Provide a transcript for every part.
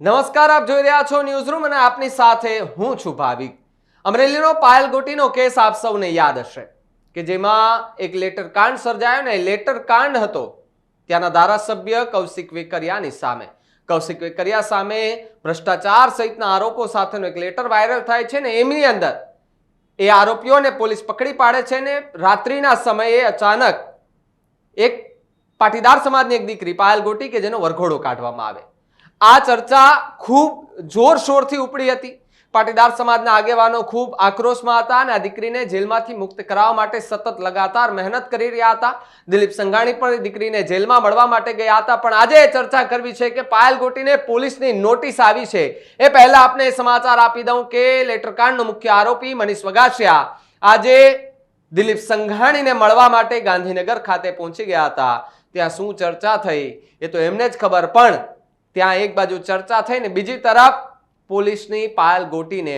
નમસ્કાર, આપ જોઈ રહ્યા છો ન્યૂઝરૂમ અને આપની સાથે હું છું ભાવિક. અમરેલીનો પાયલ ગોટીનો કેસ આપ સૌને યાદ હશે કે જેમાં એક લેટર કાંડ સર્જાયો ને લેટર કાંડ હતો ત્યાંના ધારાસભ્ય કૌશિક વેકરિયાની સામે. કૌશિક વેકરિયા સામે ભ્રષ્ટાચાર સહિતના આરોપો સાથેનો એક લેટર વાયરલ થાય છે ને એમની અંદર એ આરોપીઓને પોલીસ પકડી પાડે છે ને રાત્રિના સમયે અચાનક એક પાટીદાર સમાજની એક દીકરી પાયલ ગોટી કે જેનો વરઘોડો કાઢવામાં આવે. આ ચર્ચા ખૂબ જોરશોરથી ઉપડી હતી. પાટીદાર સમાજના આગેવાનો ખૂબ આક્રોશમાં હતા અને આ દીકરીને જેલમાંથી મુક્ત કરાવવા માટે સતત લગાતાર મહેનત કરી રહ્યા હતા. દિલીપ સંઘાણી પણ દીકરીને જેલમાં મળવા માટે ગયા હતા. પણ આજે ચર્ચા કરવી છે કે પાયલ ગોટીને પોલીસની નોટિસ આવી છે. એ પહેલા આપને સમાચાર આપી દઉં કે લેટરકાંડનો મુખ્ય આરોપી મનીષ વગાસિયા આજે દિલીપ સંઘાણીને મળવા માટે ગાંધીનગર ખાતે પહોંચી ગયા હતા. ત્યાં શું ચર્ચા થઈ એ તો એમને જ ખબર, પણ ત્યાં એક બાજુ ચર્ચા થઈ ને બીજી તરફ પોલીસની પાયલ ગોટીને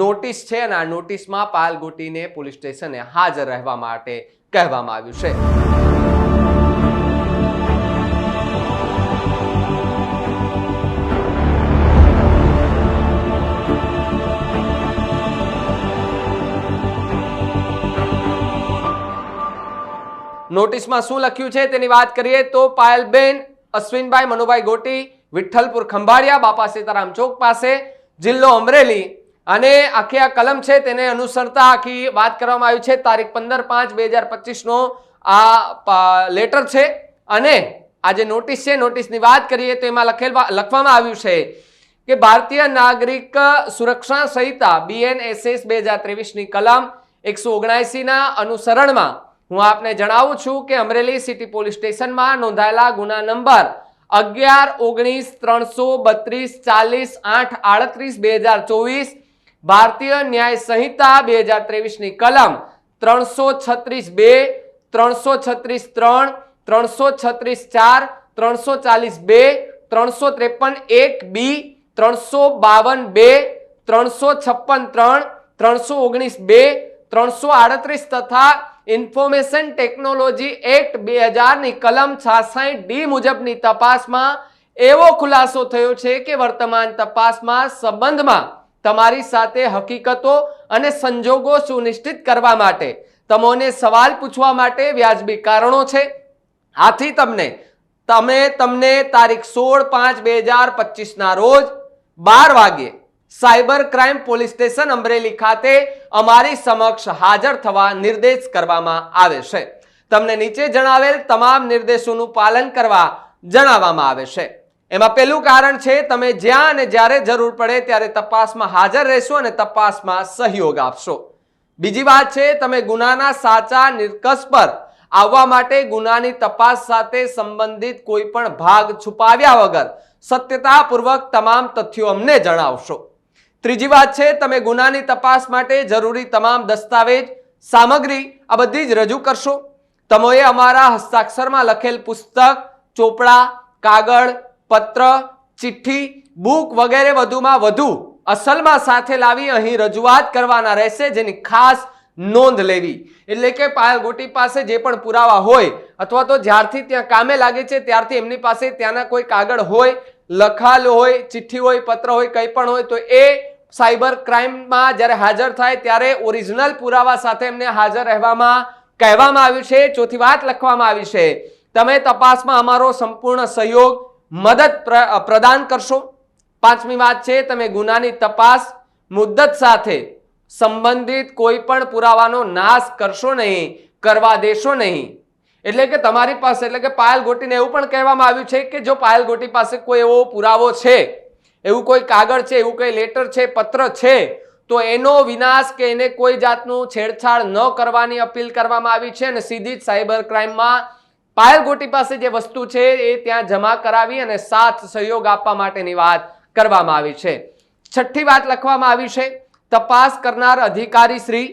નોટિસ છે અને આ નોટિસમાં પાયલ ગોટીને પોલીસ સ્ટેશને હાજર રહેવા માટે કહેવામાં આવ્યું છે. નોટિસમાં શું લખ્યું છે તેની વાત કરીએ તો પાયલબેન અશ્વિનભાઈ, મનુભાઈ ગોટી, વિઠ્ઠલપુર ખંભાળિયા, બાપા સીતારામ ચોક પાસે જિલ્લો અમરેલી. અને આખી આ કલમ છે તેને અનુસરતા આખી વાત કરવામાં આવી છે. તારીખ પંદર પાંચ બે હજાર પચીસનો આ લેટર છે. અને આ જે નોટિસ છે, નોટિસની વાત કરીએ તો એમાં લખેલ લખવામાં આવ્યું છે કે ભારતીય નાગરિક સુરક્ષા સંહિતા બીએનએસએસ બે હજાર ત્રેવીસની કલમ એકસો ઓગણસીના અનુસરણમાં હું આપને જણાવું છું કે અમરેલી સિટી પોલીસ સ્ટેશનમાં નોંધાયેલા ગુના નંબર અગિયાર, ઓગણીસ, ત્રણસો બત્રીસ, ચાલીસ, આઠ, આડત્રીસ, બે હજાર ચોવીસ, ભારતીય ન્યાય સંહિતા બે હજાર ત્રેવીસની કલમ ત્રણસો છત્રીસ બે, ત્રણસો છત્રીસ ત્રણ, ત્રણસો છત્રીસ ચાર, ત્રણસો ચાલીસ બે, ત્રણસો ત્રેપન એક બી, ત્રણસો બાવન બે, ત્રણસો છપ્પન ત્રણ, ત્રણસો ઓગણીસ બે, ત્રણસો આડત્રીસ તથા ઇન્ફોર્મેશન ટેકનોલોજી એક્ટ બે હજારની કલમ છાસઠ ડી મુજબની તપાસમાં એવો ખુલાસો થયો છે કે વર્તમાન તપાસમાં સંબંધમાં તમારી સાથે હકીકતો અને સંજોગો સુનિશ્ચિત કરવા માટે તમોને સવાલ પૂછવા માટે વ્યાજબી કારણો છે. આથી તમને, તમે તમને તારીખ સોળ પાંચ બે હજાર પચીસના રોજ બાર વાગ્યે cyber crime police station Amreli ખાતે અમારી સમક્ષ હાજર થવા નિર્દેશ કરવામાં આવે છે. તમને નીચે જણાવેલ તમામ નિર્દેશોનું પાલન કરવા જણાવવામાં આવે છે. એમાં પહેલું કારણ છે, તમે જ્યાં અને જ્યારે જરૂર પડે ત્યારે તપાસમાં હાજર રહેશો અને તપાસમાં સહયોગ આપશો. બીજી વાત છે, તમે ગુનાના સાચા નિર્કશ પર આવવા માટે ગુનાની તપાસ સાથે સંબંધિત કોઈ પણ ભાગ છુપાવ્યા વગર સત્યતાપૂર્વક તમામ તથ્યો અમને જણાવશો. ત્રીજી વાત છે, તમે ગુનાની તપાસ માટે જરૂરી તમામ દસ્તાવેજ, સામગ્રી આ બધી જ રજૂ કરશો. તમે અમારા હસ્તાક્ષરમાં લખેલ પુસ્તક, ચોપડા, કાગળ, પત્ર, ચિઠ્ઠી, બુક વગેરે વધુમાં વધુ અસલમાં સાથે લાવી અહીં રજૂઆત કરવાના રહેશે, જેની ખાસ નોંધ લેવી. એટલે કે પાયલ ગોટી પાસે જે પણ પુરાવા હોય, અથવા તો જ્યારથી ત્યાં કામે લાગે છે, ત્યારથી એમની પાસે ત્યાંના કોઈ કાગળ હોય લખાલ હોય, ચિઠ્ઠી હોય, પત્ર હોય, કંઈ પણ હોય, તો એ સાયબર ક્રાઇમમાં જ્યારે હાજર થાય ત્યારે ઓરિજિનલ પુરાવા સાથે એમને હાજર રહેવામાં કહેવામાં આવ્યું છે, ચોથી વાત લખવામાં આવી છે. તમે તપાસમાં અમારો સંપૂર્ણ સહયોગ, મદદ પ્ર- પ્રદાન કરશો. પાંચમી વાત છે, તમે ગુનાની તપાસ, મુદ્દત સાથે સંબંધિત કોઈ પણ પુરાવાનો નાશ કરશો નહીં, કરવા દેશો નહીં. એટલે કે તમારી પાસે, એટલે કે પાયલ ગોટીને એવું પણ કહેવામાં આવ્યું છે કે જો પાયલ ગોટી પાસે કોઈ એવો પુરાવો છે એવું કોઈ કાગળ છે, એવું કોઈ લેટર છે, પત્ર છે, તો એનો વિનાશ કે એને કોઈ જાતનું છેડછાડ ન કરવાની અપીલ કરવામાં આવી છે અને સીધી જ સાયબર ક્રાઇમમાં પાયલ ગોટી પાસે જે વસ્તુ છે એ ત્યાં જમા કરાવી અને સાથ સહયોગ આપવા માટેની વાત કરવામાં આવી છે. છઠ્ઠી વાત લખવામાં આવી છે, તપાસ કરનાર અધિકારી શ્રી,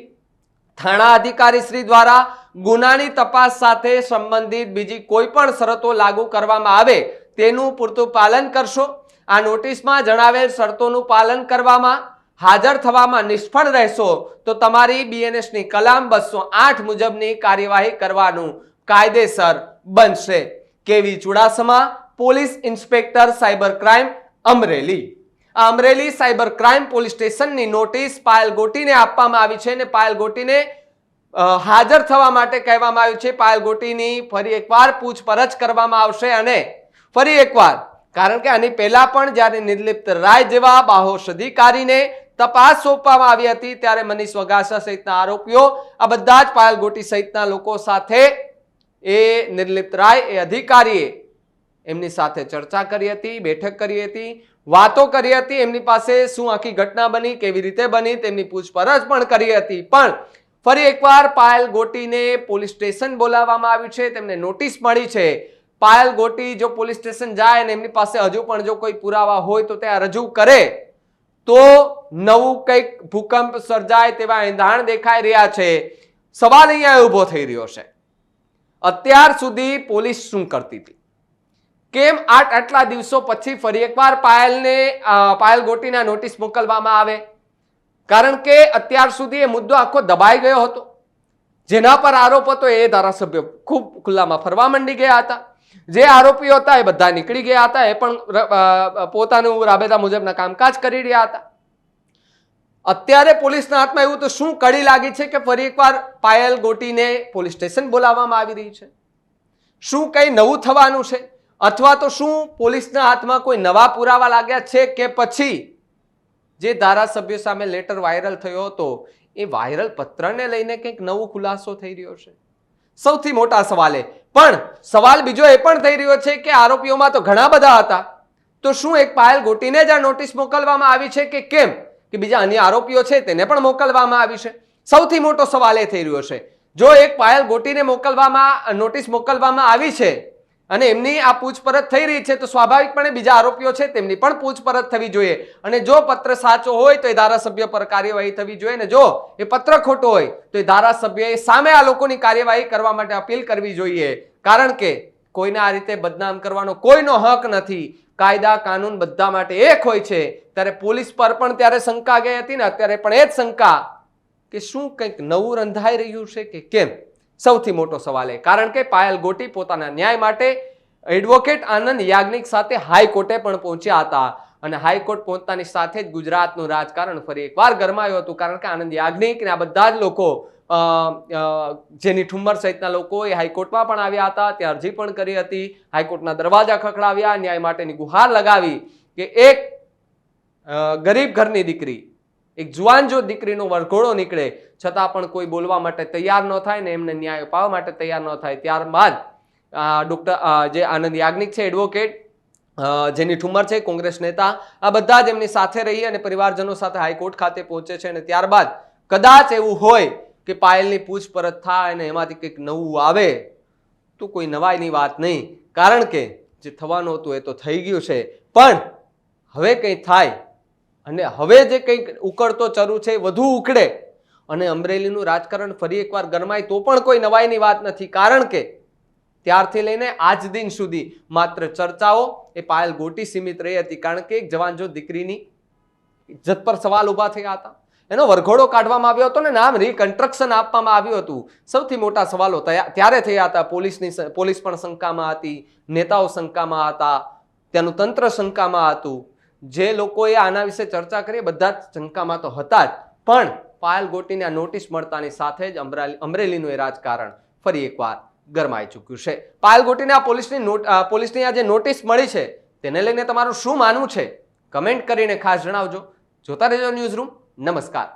થાણા અધિકારી શ્રી દ્વારા ગુનાની તપાસ સાથે સંબંધિત બીજી કોઈ પણ શરતો લાગુ કરવામાં આવે તેનું પૂરતું પાલન કરશો. આ નોટિસમાં જણાવેલ શરતોનું પાલન કરવામાં હાજર થવામાં નિષ્ફળ રહેશો, તો તમારી બીએનએસની કલામ બસો આઠ મુજબની કાર્યવાહી કરવાનું કાયદેસર બનશે. કેવી Chudasama? Police inspector cyber crime Amreli. આ અમરેલી સાયબર ક્રાઇમ પોલીસ સ્ટેશનની નોટિસ પાયલ ગોટીને આપવામાં આવી છે અને પાયલ ગોટીને હાજર થવા માટે કહેવામાં આવ્યું છે. પાયલ ગોટીની ફરી એકવાર પૂછપરછ કરવામાં આવશે અને ફરી એકવાર કારણ કે આની પહેલા પણ જ્યારે નિર્લિપ્ત રાય જેવા બાહોશ અધિકારીને તપાસ સોંપવામાં આવી હતી, ત્યારે મનીષ વગાસા સહિતના આરોપીઓ આ બધા જ પાયલ ગોટી સહિતના લોકો સાથે એ નિર્લિપ્ત રાય, એ અધિકારીએ એમની સાથે ચર્ચા કરી હતી, બેઠક કરી હતી, વાતો કરી હતી, એમની પાસે શું આખી ઘટના બની, કેવી રીતે બની, તેમની પૂછપરછ પણ કરી હતી. પણ ફરી એકવાર પાયલ ગોટીને પોલીસ સ્ટેશન બોલાવવામાં આવ્યું છે, તેમને નોટિસ મળી છે પાયલ ગોટી જો પોલીસ સ્ટેશન જાય અને એમની પાસે હજુ પણ જો કોઈ પુરાવા હોય તો ત્યાં રજૂ કરે, તો નવું કંઈક ભૂકંપ સર્જાય તેવા એંધાણ દેખાઈ રહ્યા છે. સવાલ અહીંયા ઊભો થઈ રહ્યો છે. અત્યાર સુધી પોલીસ શું કરતી હતી? કેમ આટ આટલા દિવસો પછી ફરી એકવાર પાયલને પાયલ ગોટીના નોટિસ મોકલવામાં આવે? કારણ કે અત્યાર સુધી એ મુદ્દો આખો દબાઈ ગયો હતો. જેના પર આરોપ હતો એ ધારાસભ્યો ખૂબ ખુલ્લામાં ફરવા માંડી ગયા હતા. જે આરોપીઓ હતા એ બધા નીકળી ગયા હતા. એ પણ પોતાનું રાબેતા મુજબના કામકાજ કરી રહ્યા હતા. અત્યારે પોલીસના હાથમાં એવું તો શું કડી લાગી છે કે ફરી એકવાર પાયલ ગોટીને પોલીસ સ્ટેશન બોલાવવામાં આવી રહી છે? શું કંઈ નવું થવાનું છે? અથવા તો શું પોલીસના હાથમાં કોઈ નવા પુરાવા લાગ્યા છે કે પછી જે ધારાસભ્ય સામે લેટર વાયરલ થયો હતો, એ વાયરલ પત્રને લઈને કંઈક નવો ખુલાસો થઈ રહ્યો છે? સૌથી મોટા સવાલે. પણ સવાલ બીજો એ પણ થઈ રહ્યો છે કે આરોપીઓમાં તો ઘણા બધા હતા. તો શું એક પાયલ ગોટીને જ આ નોટિસ મોકલવામાં આવી છે કે કેમ? કે બીજા અન્ય આરોપીઓ છે તેને પણ મોકલવામાં આવી છે. સૌથી મોટો સવાલ એ થઈ રહ્યો છે. જો એક પાયલ ગોટીને મોકલવામાં, નોટિસ મોકલવામાં આવી છે અને એમની આ પૂછપરછ થઈ રહી છે તો સ્વાભાવિકપણે બીજા આરોપીઓ છે તેમની પણ પૂછપરછ થવી જોઈએ. અને જો પત્ર સાચો હોય તો એ ધારાસભ્ય પર કાર્યવાહી થવી જોઈએ અને જો એ પત્ર ખોટો હોય તો એ ધારાસભ્યએ સામે આ લોકોની કાર્યવાહી કરવા માટે અપીલ કરવી જોઈએ. કારણ કે કોઈને આ રીતે બદનામ કરવાનો કોઈનો હક નથી. કાયદા, કાનૂન બધા માટે એક હોય છે. ત્યારે પોલીસ પર પણ ત્યારે શંકા ગઈ હતી ને અત્યારે પણ એ જ શંકા કે શું કંઈક નવું રંધાઈ રહ્યું છે કે કેમ? સૌથી મોટો સવાલ એ. કારણ કે પાયલ ગોટી પોતાના ન્યાય માટે એડવોકેટ આનંદ યાજ્ઞિક સાથે હાઈકોર્ટે પણ પહોંચ્યા હતા. અને હાઈકોર્ટ પહોંચતાની સાથે જ ગુજરાતનું રાજકારણ ફરી એકવાર ગરમાયું હતું. કારણ કે આનંદ યાજ્ઞિક ને આ બધા જ લોકો જેની ઠુમ્મર સહિતના લોકો એ હાઈકોર્ટમાં પણ આવ્યા હતા. ત્યાં અરજી પણ કરી હતી. હાઈકોર્ટના દરવાજા ખખડાવ્યા. ન્યાય માટેની ગુહાર લગાવી કે એક ગરીબ ઘરની દીકરી એક જુવાન જો દીકરીનો વરઘોડો નીકળે, છતાં પણ કોઈ બોલવા માટે તૈયાર ન થાય ને એમને ન્યાય અપાવવા માટે તૈયાર ન થાય, ત્યારબાદ ડૉક્ટર જે આનંદ યાજ્ઞિક છે એડવોકેટ જેની ઠુમર છે, કોંગ્રેસ નેતા, આ બધા જ એમની સાથે રહી અને પરિવારજનો સાથે હાઈકોર્ટ ખાતે પહોંચે છે અને ત્યારબાદ કદાચ એવું હોય કે પાયલની પૂછપરછ થાય અને એમાંથી કંઈક નવું આવે, તો કોઈ નવાઈની વાત નહીં. કારણ કે જે થવાનું હતું એ તો થઈ ગયું છે. પણ હવે કંઈ થાય અને હવે જે કંઈક ઉકળતો ચરુ છે એ વધુ ઉકળે. અને અમરેલીનું રાજકારણ ફરી એકવાર ગરમાય તો પણ કોઈ નવાઈની વાત નથી. કારણ કે ત્યારથી લઈને આજ દિન સુધી માત્ર ચર્ચાઓ એ પાયલ ગોટી સીમિત રહી હતી. કારણ કે એક જવાન જો દીકરીની ઇજ્જત પર સવાલ ઊભા થયા હતા. એનો વરઘોડો કાઢવામાં આવ્યો હતો ને નામ રીકન્સ્ટ્રક્શન આપવામાં આવ્યું હતું. સૌથી મોટા સવાલો તયા- ત્યારે થયા હતા. પોલીસની પોલીસ પણ શંકામાં હતી, નેતાઓ શંકામાં હતા, ત્યાંનું તંત્ર શંકામાં હતું. જે લોકોએ આના વિશે ચર્ચા કરી, બધા જ શંકામાં તો હતા જ. પણ પાયલ ગોટીને આ નોટિસ મળતાની સાથે જ અમરેલી, અમરેલીનું એ રાજકારણ ફરી એકવાર ગરમાઈ ચૂક્યું છે. પાયલ ગોટીને આ પોલીસની નોટ પોલીસની આ જે નોટિસ મળી છે, તેને લઈને તમારું શું માનવું છે? કમેન્ટ કરીને ખાસ જણાવજો. જોતા રહેજો ન્યૂઝ રૂમ. નમસ્કાર.